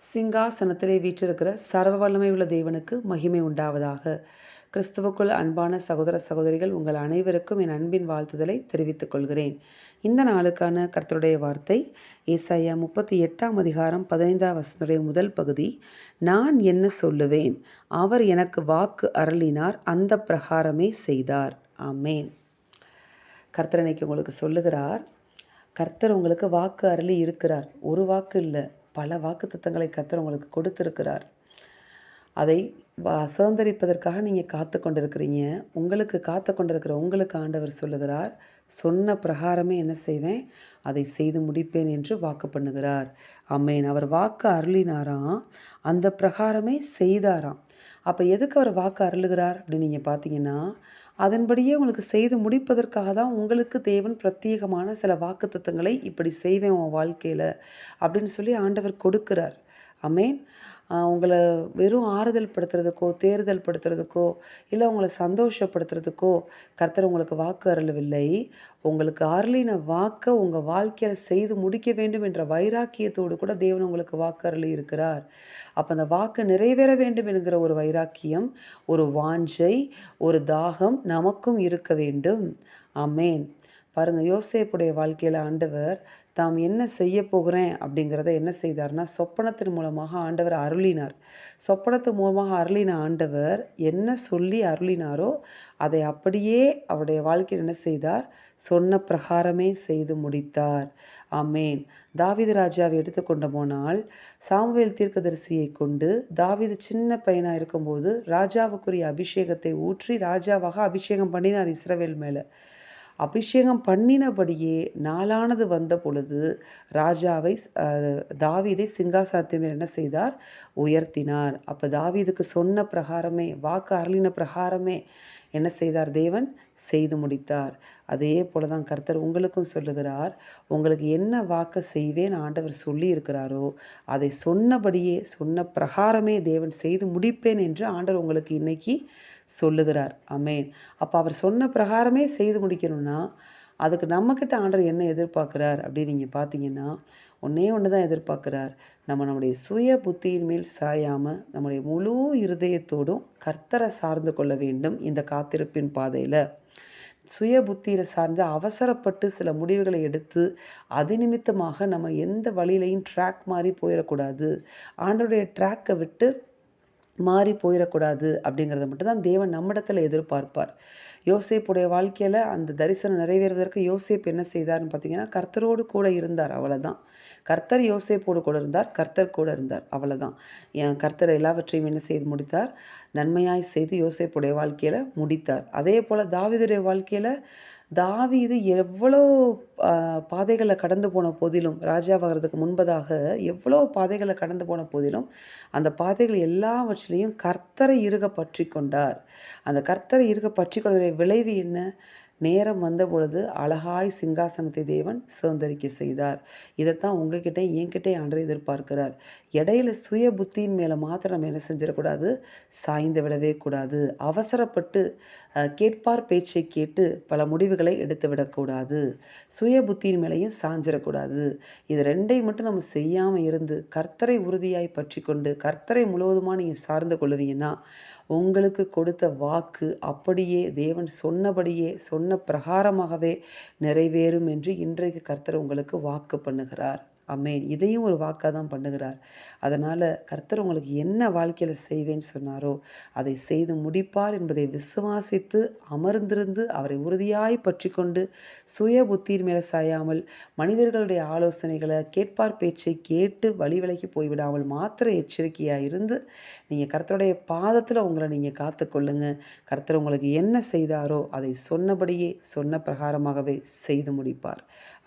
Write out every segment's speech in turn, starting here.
சிங்காசனத்திலே வீற்றிருக்கிற சர்வ வல்லமை உள்ள தேவனுக்கு மகிமை உண்டாவதாக. கிறிஸ்துவுக்குள் அன்பான சகோதர சகோதரிகள் உங்கள் அனைவருக்கும் என் அன்பின் வாழ்த்துதலை தெரிவித்துக் கொள்கிறேன். இந்த நாளுக்கான கர்த்தருடைய வார்த்தை ஏசாயா முப்பத்தி எட்டாம் அதிகாரம் பதினைந்தாம் வசனுடைய முதல் பகுதி நான் என்ன சொல்லுவேன்? அவர் எனக்கு வாக்கு அருளினார் அந்த பிரகாரமே செய்தார். ஆமேன். கர்த்தர் உங்களுக்கு சொல்லுகிறார் கர்த்தர் உங்களுக்கு வாக்கு அருளி இருக்கிறார். ஒரு வாக்கு இல்லை. பல வாக்குத்தத்தங்களை கத்தர் உங்களுக்கு கொடுத்திருக்கிறார். அதை சுதந்திரிப்பதற்காக நீங்கள் காத்து கொண்டிருக்கிறீங்க. உங்களுக்கு காத்து கொண்டிருக்கிற உங்களுக்கு ஆண்டவர் சொல்லுகிறார் சொன்ன பிரகாரமே என்ன செய்வேன்? அதை செய்து முடிப்பேன் என்று வாக்கு பண்ணுகிறார். அம்மேன் அவர் வாக்கு அருளினாராம் அந்த பிரகாரமே செய்தாராம் அப்போ எதுக்கு அவர் வாக்கு அருளுகிறார் அப்படின்னு நீங்கள் பார்த்தீங்கன்னா அதன்படியே உங்களுக்கு செய்து முடிப்பதற்காக தான் உங்களுக்கு தேவன் பிரத்யேகமான சில வாக்குத்தத்தங்களை இப்படி செய்வேன் உன் வாழ்க்கையில் அப்படின்னு சொல்லி ஆண்டவர் கொடுக்கிறார். அமேன் உங்களை வெறும் ஆறுதல் படுத்துறதுக்கோ தேர்தல் படுத்துறதுக்கோ இல்லை உங்களை சந்தோஷப்படுத்துறதுக்கோ கர்த்தர் உங்களுக்கு வாக்கு அருளவில்லை. உங்களுக்கு அருளின வாக்கை உங்கள் வாழ்க்கையில் செய்து முடிக்க வேண்டும் என்ற வைராக்கியத்தோடு கூட தேவன் உங்களுக்கு வாக்கு அருளி இருக்கிறார். அப்போ அந்த வாக்கு நிறைவேற வேண்டும் என்கிற ஒரு வைராக்கியம் ஒரு வாஞ்சை ஒரு தாகம் நமக்கும் இருக்க வேண்டும். அமேன் பாருங்கள் யோசேப்புடைய வாழ்க்கையில் ஆண்டவர் தாம் என்ன செய்ய போகிறேன்? அப்படிங்கிறத என்ன செய்தார்னா சொப்பனத்தின் மூலமாக ஆண்டவர் அருளினார். சொப்பனத்து மூலமாக அருளின ஆண்டவர் என்ன சொல்லி அருளினாரோ அதை அப்படியே அவருடைய வாழ்க்கையில் என்ன செய்தார்? சொன்ன பிரகாரமே செய்து முடித்தார். ஆமேன். தாவித ராஜாவை எடுத்துக்கொண்ட போனால் சாமுவேல் தீர்க்கதரிசியை கொண்டு தாவித சின்ன பையனாக இருக்கும்போது ராஜாவுக்குரிய அபிஷேகத்தை ஊற்றி ராஜாவாக அபிஷேகம் பண்ணினார் இஸ்ரவேல் மேலே. அபிஷேகம் பண்ணினபடியே நாளானது வந்த பொழுது ராஜாவை தாவீதை சிங்காசனத்தின் மேல் என்ன செய்தார்? உயர்த்தினார். அப்போ தாவீதுக்கு சொன்ன பிரகாரமே வாக்கு அருளின பிரகாரமே என்ன செய்தார் தேவன்? செய்து முடித்தார். அதே போல தான் கர்த்தர் உங்களுக்கும் சொல்லுகிறார் உங்களுக்கு என்ன வாக்க செய்வேன்? ஆண்டவர் சொல்லி இருக்கிறாரோ அதை சொன்னபடியே சொன்ன பிரகாரமே தேவன் செய்து முடிப்பேன் என்று ஆண்டவர் உங்களுக்கு இன்னைக்கு சொல்லுகிறார். அமேன் அப்போ அவர் சொன்ன பிரகாரமே செய்து முடிக்கணும்னா அதுக்கு நம்மக்கிட்ட ஆண்டவர் என்ன எதிர்பார்க்குறார் அப்படின்னு நீங்கள் பார்த்தீங்கன்னா ஒன்றே ஒன்று தான் எதிர்பார்க்குறார். நம்ம நம்முடைய சுய புத்தியின் மேல் சாயாமல் நம்முடைய முழு இருதயத்தோடும் கர்த்தரை சார்ந்து கொள்ள வேண்டும் இந்த காத்திருப்பின் பாதையில். சுய புத்தியில் சார்ந்து அவசரப்பட்டு சில முடிவுகளை எடுத்து அது நிமித்தமாக நம்ம எந்த வழியிலையும் ட்ராக் மாதிரி போயிடக்கூடாது ஆண்டோடைய ட்ராக்கை விட்டு மாறி போயிடக்கூடாது அப்படிங்கிறத மட்டும்தான் தேவன் நம்மிடத்தில் எதிர்பார்ப்பார். யோசேப்புடைய வாழ்க்கையில் அந்த தரிசனம் நிறைவேறுவதற்கு யோசேப் என்ன செய்தார்னு பார்த்தீங்கன்னா கர்த்தரோடு கூட இருந்தார் அவ்வளோதான் கர்த்தர் யோசேப்போடு கூட இருந்தார் கர்த்தர் கூட இருந்தார் அவ்வளோதான் என் கர்த்தர் எல்லாவற்றையும் என்ன செய்து முடித்தார்? நன்மையாய் செய்து யோசேப்புடைய வாழ்க்கையில் முடித்தார். அதே போல் தாவிதுடைய வாழ்க்கையில் தாவீது எவ்வளோ பாதைகளை கடந்து போன போதிலும் ராஜாவாகிறதுக்கு முன்பதாக எவ்வளோ பாதைகளை கடந்து போன போதிலும் அந்த பாதைகள் எல்லாவற்றிலையும் கர்த்தரை இருக பற்றி கொண்டார். அந்த கர்த்தரை இருக பற்றி கொண்டதுடைய விளைவு என்ன? நேரம் வந்த பொழுது அழகாய் சிங்காசனத்தை தேவன் சுதந்திரிக்க செய்தார். இதைத்தான் உங்ககிட்ட என்கிட்ட ஆண்டு எதிர்பார்க்கிறார். இடையில சுய புத்தியின் மேலே மாத்திரம் நம்ம என்ன செஞ்சிடக்கூடாது? சாய்ந்து விடவே கூடாது. அவசரப்பட்டு கேட்பார் பேச்சை கேட்டு பல முடிவுகளை எடுத்து விடக்கூடாது. சுய புத்தியின் மேலேயும் சாஞ்சிடக்கூடாது. இது ரெண்டையும் மட்டும் நம்ம செய்யாமல் இருந்து கர்த்தரை உறுதியாய் பற்றி கொண்டு கர்த்தரை முழுவதுமாக நீங்கள் சார்ந்து கொள்ளுவீங்கன்னா உங்களுக்கு கொடுத்த வாக்கு அப்படியே தேவன் சொன்னபடியே சொன்ன பிரகாரமாகவே நிறைவேறும் என்று இன்றைக்கு கர்த்தர் உங்களுக்கு வாக்கு பண்ணுகிறார். அமேன். இதையும் ஒரு வாக்காக தான் பண்ணுகிறார். அதனால் கர்த்தர் உங்களுக்கு என்ன வாழ்க்கையில் செய்வேன்னு சொன்னாரோ அதை செய்து முடிப்பார் என்பதை விசுவாசித்து அமர்ந்திருந்து அவரை உறுதியாய் பற்றி கொண்டு சுய புத்தியின் மேலே சாயாமல் மனிதர்களுடைய ஆலோசனைகளை கேட்பார் பேச்சை கேட்டு வழி விலகி போய்விடாமல் மாத்திர எச்சரிக்கையாக இருந்து நீங்கள் கர்த்தருடைய பாதத்தில் உங்களை நீங்கள் காத்துக்கொள்ளுங்க கர்த்தர் உங்களுக்கு என்ன செய்தாரோ அதை சொன்னபடியே சொன்ன பிரகாரமாகவே செய்து முடிப்பார்.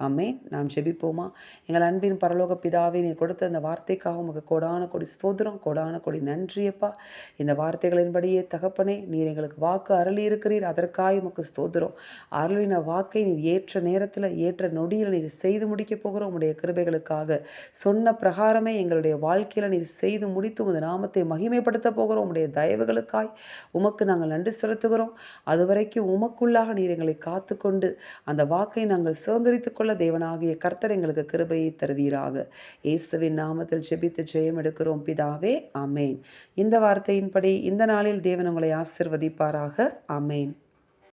ஆமே நாம் ஜெபிப்போமா? எங்கள் அன்பின் பரலோக பிதாவே நீ கொடுத்த இந்த வார்த்தைக்காக உமக்கு கொடான கொடி ஸ்தோத்திரம் கொடான கொடி நன்றியப்பா இந்த வார்த்தைகளின்படியே தகப்பனே நீர் எங்களுக்கு வாக்கு அருளி இருக்கிறீர். அதற்காக உமக்கு ஸ்தோத்திரம். அருளின வாக்கை நீர் ஏற்ற நேரத்தில் ஏற்ற நொடியில் நீர் செய்து முடிக்க போகிற உங்களுடைய கிருபைகளுக்காக சொன்ன பிரகாரமே எங்களுடைய வாழ்க்கையில் நீர் செய்து முடித்து உமது நாமத்தை மகிமைப்படுத்த போகிறோம். உங்களுடைய தயவுகளுக்காய் உமக்கு நாங்கள் நன்றி செலுத்துகிறோம். அதுவரைக்கும் உமக்குள்ளாக நீர் எங்களை காத்துக்கொண்டு அந்த வாக்கை நாங்கள் சுதந்திரித்துக் கொள்ள தேவனாகிய கர்த்தர் எங்களுக்கு கிருபையை தருவி தருவீராக இயேசுவின் நாமத்தில் ஜெபித்து ஜெயம் எடுக்கிறோம் பிதாவே. அமேன் இந்த வார்த்தையின்படி இந்த நாளில் தேவன் உங்களை ஆசிர்வதிப்பாராக. அமேன்